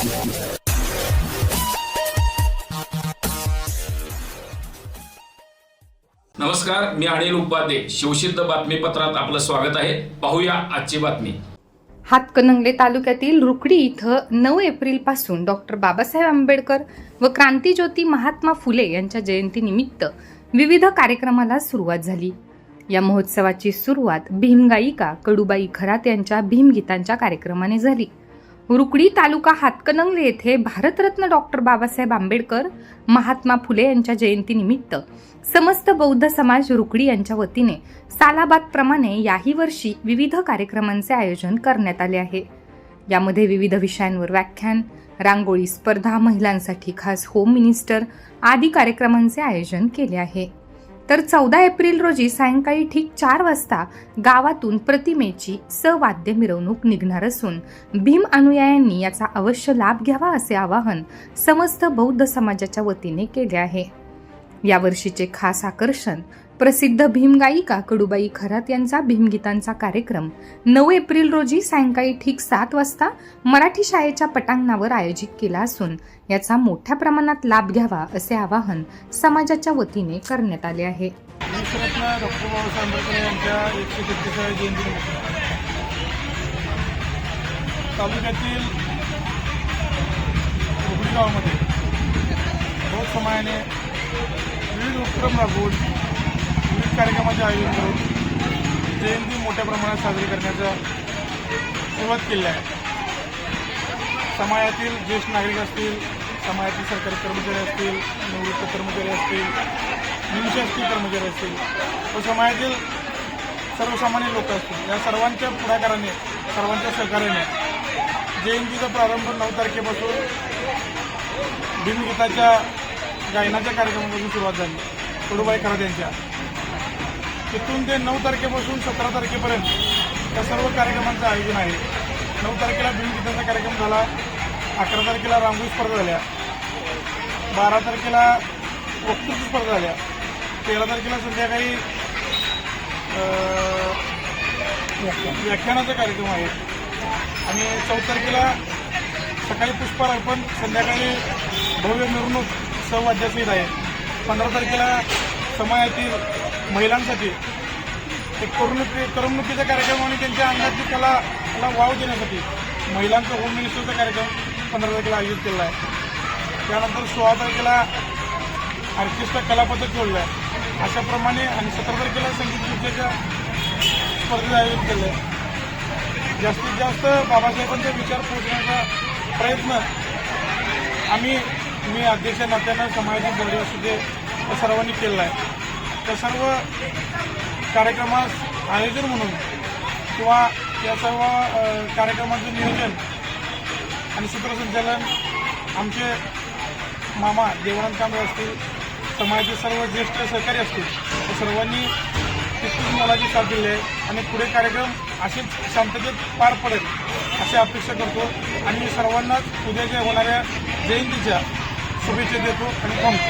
नमस्कार मी अनिल उपाध्ये. शिवसिद्ध बातमीपत्रात आपलं स्वागत आहे. पाहूया आजची बातमी. हातकणंगले तालुक्यातील रुकडी इथं नऊ एप्रिलपासून डॉक्टर बाबासाहेब आंबेडकर व क्रांतीज्योती महात्मा फुले यांच्या जयंतीनिमित्त विविध कार्यक्रमाला सुरुवात झाली. या महोत्सवाची सुरुवात भीमगायिका कडूबाई खरात यांच्या भीमगीतांच्या कार्यक्रमाने झाली. रुकडी तालुका हातकणंगले येथे भारतरत्न डॉक्टर बाबासाहेब आंबेडकर महात्मा फुले यांच्या जयंतीनिमित्त समस्त बौद्ध समाज रुकडी यांच्या वतीने सालाबादप्रमाणे याही वर्षी विविध कार्यक्रमांचे आयोजन करण्यात आले आहे. यामध्ये विविध विषयांवर व्याख्यान रांगोळी स्पर्धा महिलांसाठी खास होम मिनिस्टर आदी कार्यक्रमांचे आयोजन केले आहे. तर चौदा एप्रिल रोजी सायंकाळी ठीक चार वाजता गावातून प्रतिमेची सवाद्य मिरवणूक निघणार असून भीम अनुयायांनी याचा अवश्य लाभ घ्यावा असे आवाहन समस्त बौद्ध समाजाच्या वतीने केले आहे. यावर्षीचे खास आकर्षण प्रसिद्ध भीमगायिका कडूबाई खरात यांचा भीमगीतांचा कार्यक्रम. नऊ एप्रिल रोजी सायंकाळी ठीक सात वाजता मराठी शाळेच्या पटांगणावर आयोजित केला असून याचा मोठ्या प्रमाणात लाभ घ्यावा असे आवाहन समाजाच्या वतीने करण्यात आले आहे. तालुक्यातील गावामध्ये विविध उपक्रम राबवून विविध कार्यक्रमाचे आयोजन करून जयंती मोठ्या प्रमाणात साजरी करण्याचा सुरुवात केली आहे. समाजातील ज्येष्ठ नागरिक असतील समाजातील सरकारी कर्मचारी असतील निवृत्त कर्मचारी असतील निमशासकीय कर्मचारी असतील व समाजातील सर्वसामान्य लोक असतील या सर्वांच्या पुढाकाराने सर्वांच्या सहकार्याने जयंतीचा प्रारंभ नऊ तारखेपासून भीमगीताच्या गायनाच्या कार्यक्रमापासून सुरुवात झाली. कडूबाई खरात यांच्या. तिथून ते नऊ तारखेपासून सतरा तारखेपर्यंत या सर्व कार्यक्रमांचं आयोजन आहे. नऊ तारखेला भीमगीताचा कार्यक्रम झाला अकरा तारखेला रांगोळी स्पर्धा झाल्या बारा तारखेला वक्तृत्व स्पर्धा झाल्या तेरा तारखेला संध्याकाळी व्याख्यानाचा कार्यक्रम आहे. आणि चौदा तारखेला सकाळी पुष्पार्पण संध्याकाळी भव्य मिरवणूक सहवाद्यासहित आहे. पंधरा तारखेला समाजातील महिलांसाठी एक करमणुकी करमणुकीचा कार्यक्रम आणि त्यांच्या अंगाची कला कला वाव देण्यासाठी महिलांचा होम मिनिस्टरचा कार्यक्रम पंधरा तारखेला आयोजित केला आहे. त्यानंतर सोळा तारखेला ऑर्केस्ट्रा कलापथक जोडलं आहे. अशाप्रमाणे आणि सतरा तारखेला संगीत नृत्याच्या स्पर्धेचं आयोजन केलं आहे. जास्तीत जास्त बाबासाहेबांचे विचार पोहोचण्याचा प्रयत्न आम्ही मी अध्यक्ष नात्यानं समाजाचे बॉडी असू दे सर्वांनी केला आहे. त्या सर्व कार्यक्रमास आयोजन म्हणून किंवा या सर्व कार्यक्रमाचं नियोजन आणि सूत्रसंचालन आमचे मामा देवानंद कांबळे असतील समाजाचे सर्व ज्येष्ठ सहकारी असतील त्या सर्वांनी तितकीच मोलाची साथ दिली आहे आणि पुढे कार्यक्रम असेच शांततेत पार पडेल अशी अपेक्षा करतो. आणि मी सर्वांनाच उद्याच्या होणाऱ्या जयंतीच्या शुभेच्छा देतो आणि थांबतो.